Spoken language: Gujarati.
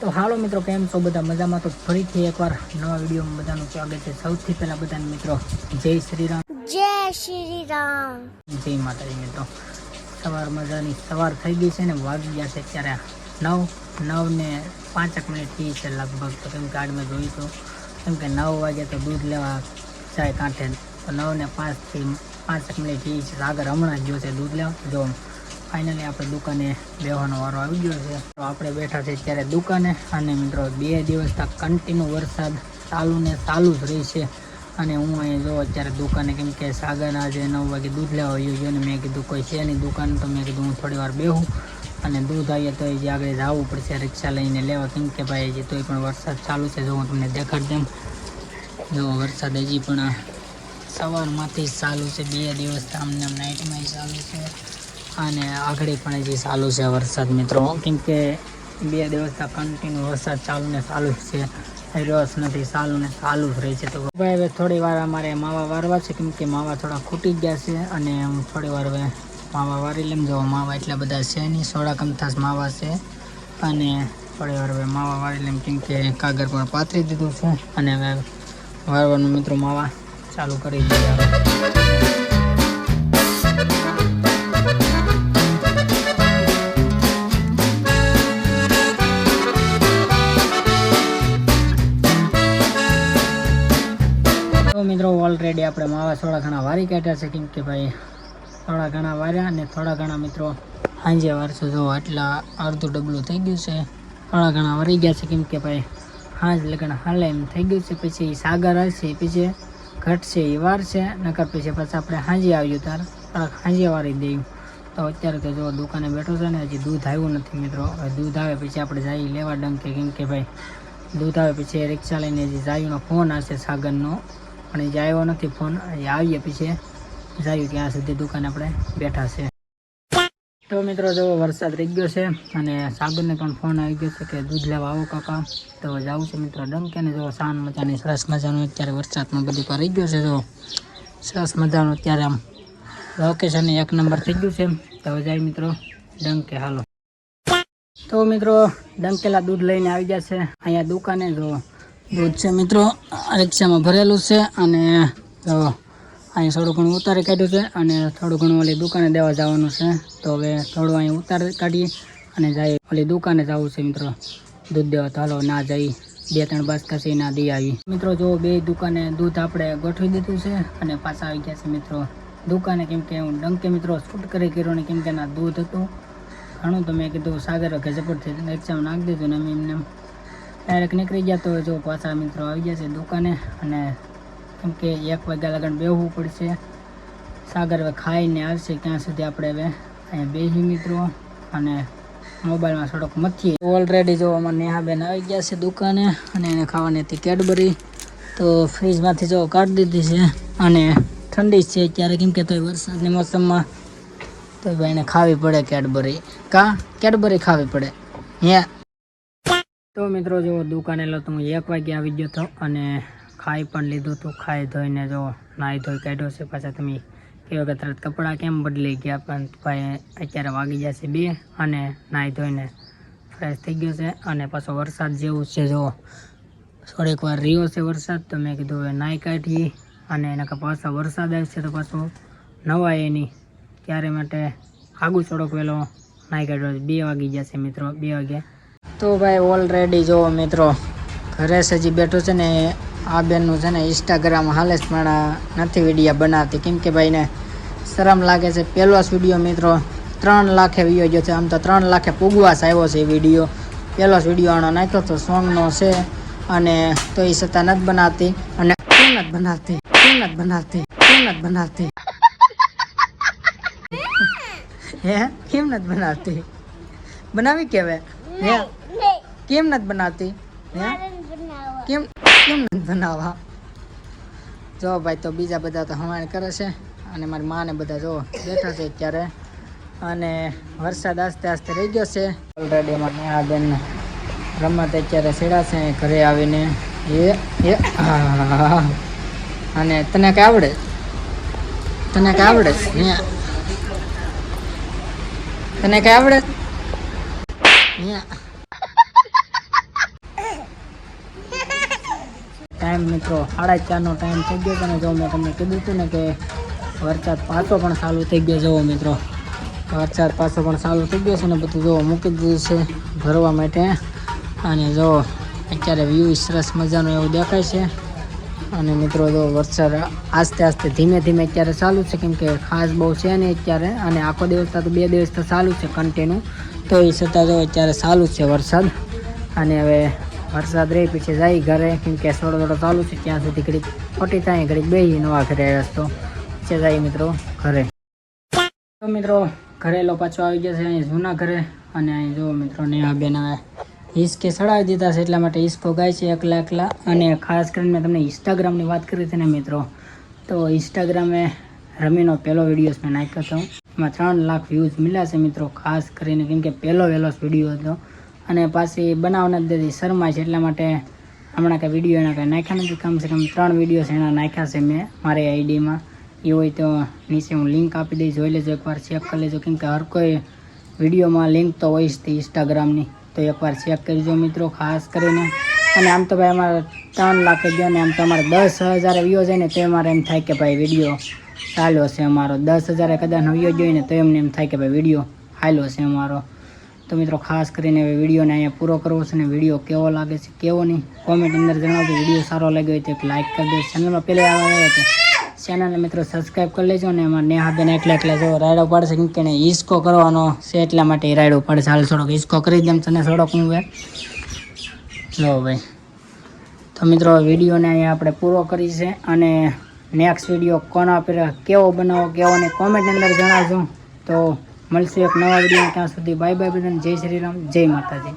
તો હાલો મિત્રો કેમ છો બધા? મજામાં? તો ફરીથી એકવાર નવા વિડીયોમાં બધાનું સ્વાગત છે. સૌથી પહેલા બધાને મિત્રો જય શ્રી રામ જય શ્રી રામ જય માતાજી મિત્રો. સવાર મજાની સવાર થઈ ગઈ છે ને વાગી ગયા છે અત્યારે નવ. નવ ને પાંચક મિનિટ થઈ છે લગભગ. તો કેમ કે મેં જોયું હતું કેમ કે નવ વાગે તો દૂધ લેવા જાય કાંઠે. તો નવ ને પાંચથી પાંચક મિનિટ થઈ છે. સાગર હમણાં જ ગયો છે દૂધ લેવા. જો ફાઇનલી આપણે દુકાને બેવાનો વારો આવી ગયો છે. તો આપણે બેઠા છે ત્યારે દુકાને અને મિત્રો બે દિવસ કન્ટિન્યુ વરસાદ ચાલુ ને ચાલુ જ રહી છે. અને હું અહીં જો અત્યારે દુકાને કેમ કે સાગર આજે નવ વાગે દૂધ લેવા આવ્યું ગયો ને મેં કીધું કોઈ છે નહીં દુકાન, તો મેં કીધું હું થોડી વાર બેહું અને દૂધ આવીએ તો જે આગળ જવું પડશે રિક્ષા લઈને લેવા. કેમ કે ભાઈ હજી તોય પણ વરસાદ ચાલુ છે. જો હું તમને દેખાડ દેમ જો વરસાદ હજી પણ સવારમાંથી ચાલુ છે. બે દિવસ અમને નાઇટમાં ચાલુ છે. અને આગળ પણ હજી ચાલુ છે વરસાદ, મિત્રો. કેમ કે બે દિવસથી કન્ટિન્યુ વરસાદ ચાલુ ને ચાલુ જ છે. રસ નથી, ચાલુ ને ચાલુ જ રહે છે. તો ભાઈ, હવે થોડી વાર અમારે માવા વારવા છે, કેમ કે માવા થોડા ખૂટી ગયા છે અને હું થોડી વાર હવે માવા વારી લેમ જવા. માવા એટલા બધા છે નહીં સોળા કમથાસ માવા છે. અને થોડી વાર હવે માવા વારી લેમ કેમ કે કાગળ પણ પાથરી દીધું છે. અને હવે વારવાનું મિત્રો માવા ચાલુ કરી દઈએ મિત્રો ઓલરેડી આપણે માવા થોડા ઘણા વારી કાઢ્યા છે, કેમ કે ભાઈ થોડા ઘણા વાર્યા અને થોડા ઘણા મિત્રો સાંજે વારસો જો આટલા અડધું ડબલું થઈ ગયું છે. થોડા ઘણા વરી ગયા છે, કેમ કે ભાઈ હાંજ લગ્ન હાલે એમ થઈ ગયું છે. પછી સાગર હશે, પછી ઘટશે, એ વાર છે. નકર પછી પછી આપણે હાંજે આવ્યું ત્યારે થોડાક હાંજે વારી દઈએ. તો અત્યારે તો જો દુકાને બેઠો છે ને, હજી દૂધ આવ્યું નથી મિત્રો. હવે દૂધ આવે પછી આપણે જઈએ લેવા ડંકે, કેમ કે ભાઈ દૂધ આવે પછી રિક્ષા લઈને હજી જાયુનો ફોન આવશે સાગરનો. પણ એ આવ્યો નથી. ફોન એ આવીએ પછી જાયું ત્યાં સુધી દુકાન આપણે બેઠા છે. તો મિત્રો જો વરસાદ રહી ગયો છે અને સાગરને પણ ફોન આવી ગયો છે કે દૂધ લેવા આવો કાકા. તો જવું છે મિત્રો ડંકે ને જો શાન મજાની, સરસ મજાનું અત્યારે વરસાદમાં બધી પર રહી ગયો છે. જો સરસ મજાનું અત્યારે આમ લોકેશન એક નંબર થઈ ગયું છે. તો જાય મિત્રો ડંકે હાલો. તો મિત્રો ડંકેલા દૂધ લઈને આવી ગયા છે. અહીંયા દુકાને જો દૂધ છે મિત્રો. રિક્ષામાં ભરેલું છે અને અહીં થોડું ઘણું ઉતારી કાઢ્યું છે અને થોડું ઘણું ઓલી દુકાને દેવા જવાનું છે. તો હવે થોડું અહીં ઉતારી કાઢીએ અને જાય ઓલી દુકાને જવું છે મિત્રો. દૂધ દેવા હાલો, ના જઈ. બે ત્રણ બાસકા છે, ના દઈ આવી. મિત્રો, જો બે દુકાને દૂધ આપણે ગોઠવી દીધું છે અને પાછા આવી ગયા છે મિત્રો. દુકાને કેમ કે હું ડંકે મિત્રો શૂટ કરી કર્યો ને કેમ કે ના દૂધ હતું. ઘણું તો મેં કીધું સાગર કે રિક્ષામાં નાખી દીધું ને એમ એમને એમ ડાયરેક્ટ નીકળી ગયા તો જો પાછા મિત્રો આવી ગયા છે દુકાને અને કેમ કે એક વાગ્યા લગન બેહવું પડશે. સાગર હવે ખાઈને આવશે ત્યાં સુધી આપણે હવે અહીંયા બેસી મિત્રો. અને મોબાઈલમાં થોડોક મથીએ. ઓલરેડી જો અમારે નેહાબેન આવી ગયા છે દુકાને અને એને ખાવાની હતી કેડબરી. તો ફ્રીજમાંથી જો કાઢી દીધી છે અને ઠંડી છે ત્યારે કેમ કે તો વરસાદની મોસમમાં તો ભાઈને ખાવી પડે કેડબરી. કા? કેડબરી ખાવી પડે. હે? તો મિત્રો જો દુકાને લો તો હું એક વાગે આવી ગયો હતો અને ખાઈ પણ લીધું હતું. ખાઈ ધોઈને જો નાહી ધોઈ કાઢ્યો છે. પાછા તમે કે તરત કપડાં કેમ બદલી ગયા? પણ ભાઈ અત્યારે વાગી જશે બે અને નાહી ધોઈને ફ્રેશ થઈ ગયો છે અને પાછો વરસાદ જેવું છે. જો થોડીક વાર રહ્યો છે વરસાદ તો મેં કીધું હવે નાહી કાઢી અને એના પાછો વરસાદ આવશે તો પાછો નવાય એની. ત્યારે માટે આગું થોડોક વહેલો નાહી કાઢ્યો બે વાગી જશે મિત્રો, બે વાગે તો ભાઈ ઓલરેડી જો મિત્રો, ઘરે સજી બેઠો છે ને, આ બેનનું છે ને ઇન્સ્ટાગ્રામ હાલે જ પણ નથી વિડીયા બનાવતી. કેમ કે ભાઈને શરમ લાગે છે. પહેલો જ વીડિયો મિત્રો, ત્રણ લાખે વીડિયો ગયો છે. આમ તો ત્રણ લાખે પૂગવાસ આવ્યો છે એ વીડિયો પહેલો જ વીડિયો આનો નાખ્યો તો સોંગનો છે અને તો એ છતાં નથી બનાવતી અને કેમ નથી બનાવતી? કેમ નથી બનાવતી? કેમ નથી બનાવતી? હે? કેમ નથી બનાવતી? બનાવી કેવે હે? કેમ નથી બનાવતી? હે? કેમ કેમ નથી બનાવવા? જો ભાઈ, તો બીજા બધા તો હવાણ કરે છે અને મારી માને બધા જો બેઠા છે અત્યારે. અને વરસાદ આસ્તે આસ્તે રહી ગયો છે. ઓલરેડી અમારે નેહા બેન રમત અત્યારે છે, ઘરે આવીને. એ એ. અને તને કઈ આવડે? તને કઈ આવડે? તને કઈ આવડે? ટાઈમ મિત્રો, સાડા ચાર નો ટાઈમ થઈ ગયો અને જો મેં તમને કીધું હતું ને કે વરસાદ પાછો પણ ચાલુ થઈ ગયો જોવો મિત્રો. વરસાદ પાછો પણ ચાલુ થઈ ગયો છે ને બધું જુઓ, મૂકી દીધું છે ભરવા માટે. અને જો અત્યારે વ્યૂ સરસ મજાનો એવું દેખાય છે. અને મિત્રો, જો વરસાદ આસ્તે આસ્તે ધીમે ધીમે અત્યારે ચાલુ છે, કેમ કે ખાસ બહુ છે નહીં અત્યારે. અને આખો દિવસ તો બે દિવસ તો ચાલુ છે કન્ટિન્યુ તો એ છતાં જો અત્યારે ચાલુ છે વરસાદ. અને હવે વરસાદ રહી પછી જાય ઘરે, કેમ કે થોડો થોડો ચાલુ છે, ત્યાં સુધી ઘડીક ખોટી થાય, ઘડીક બેસી નવા ઘરે રસ્તો. પછી જાય મિત્રો ઘરે. તો મિત્રો, ઘરેલો પાછો આવી ગયા છે અહીં જૂના ઘરે. અને અહીં જો મિત્રો આ બેન હિસકે ચડાવી દીધા છે, એટલા માટે હિસકો ગાય છે એકલા એકલા. અને ખાસ કરીને મેં તમને ઇન્સ્ટાગ્રામની વાત કરી હતી ને મિત્રો, તો ઇન્સ્ટાગ્રામે રમીનો પહેલો વીડિયો મેં નાખ્યો હતો. એમાં ત્રણ લાખ વ્યૂઝ મળ્યા છે મિત્રો, ખાસ કરીને કેમ કે પહેલો વહેલો વીડિયો હતો. અને પાછી બનાવના જ દેતી શરમાય છે, એટલા માટે હમણાં કાંઈ વીડિયો એના કાંઈ નાખ્યા નથી. કમસે કમ ત્રણ વિડીયોસ એના નાખ્યા છે મેં મારી આઈડીમાં એ હોય તો નીચે હું લિંક આપી દઈશ, જોઈ લેજો, એકવાર ચેક કરી લેજો. કેમ કે હર કોઈ વિડીયોમાં લિંક તો હોય તે ઇન્સ્ટાગ્રામની તો એકવાર ચેક કરજો મિત્રો, ખાસ કરીને. અને આમ તો ભાઈ અમારે ત્રણ લાખ ગયો ને આમ તો અમારે દસ હજાર વ્યૂ જાય ને તે અમારે એમ થાય કે ભાઈ વીડિયો ચાલ્યો છે અમારો. દસ હજાર કદાચ વ્યૂ જોઈએ ને તો એમને એમ થાય કે ભાઈ વીડિયો હાલ્યો છે અમારો. તો મિત્રો ખાસ કરીને હવે વિડીયોને અહીંયા પૂરો કરવો છે ને વીડિયો કેવો લાગે છે, કેવો નહીં કોમેન્ટ અંદર જણાવજો. વીડિયો સારો લાગ્યો હોય તો એક લાઇક કરી દો. ચેનલમાં પહેલાં આવ્યા તો ચેનલને મિત્રો સબસ્ક્રાઈબ કરી લેજો ને એમાં નેહાબેન એટલે એટલે જો રાયડો પાડશે કેમ કે એને કરવાનો છે એટલા માટે રાયડો પાડશે. હાલ થોડોક હિસકો કરી દેમ તને થોડોક હું હવે લો ભાઈ. તો મિત્રો વિડીયોને અહીંયા આપણે પૂરો કરી છે અને નેક્સ્ટ વીડિયો કોના પર કેવો બનાવો, કેવો ને કોમેન્ટ અંદર જણાવજો. તો મળશે એક નવા વીડિયો ત્યાં સુધી બાય બાય બધાને. જય શ્રી રામ, જય માતાજી.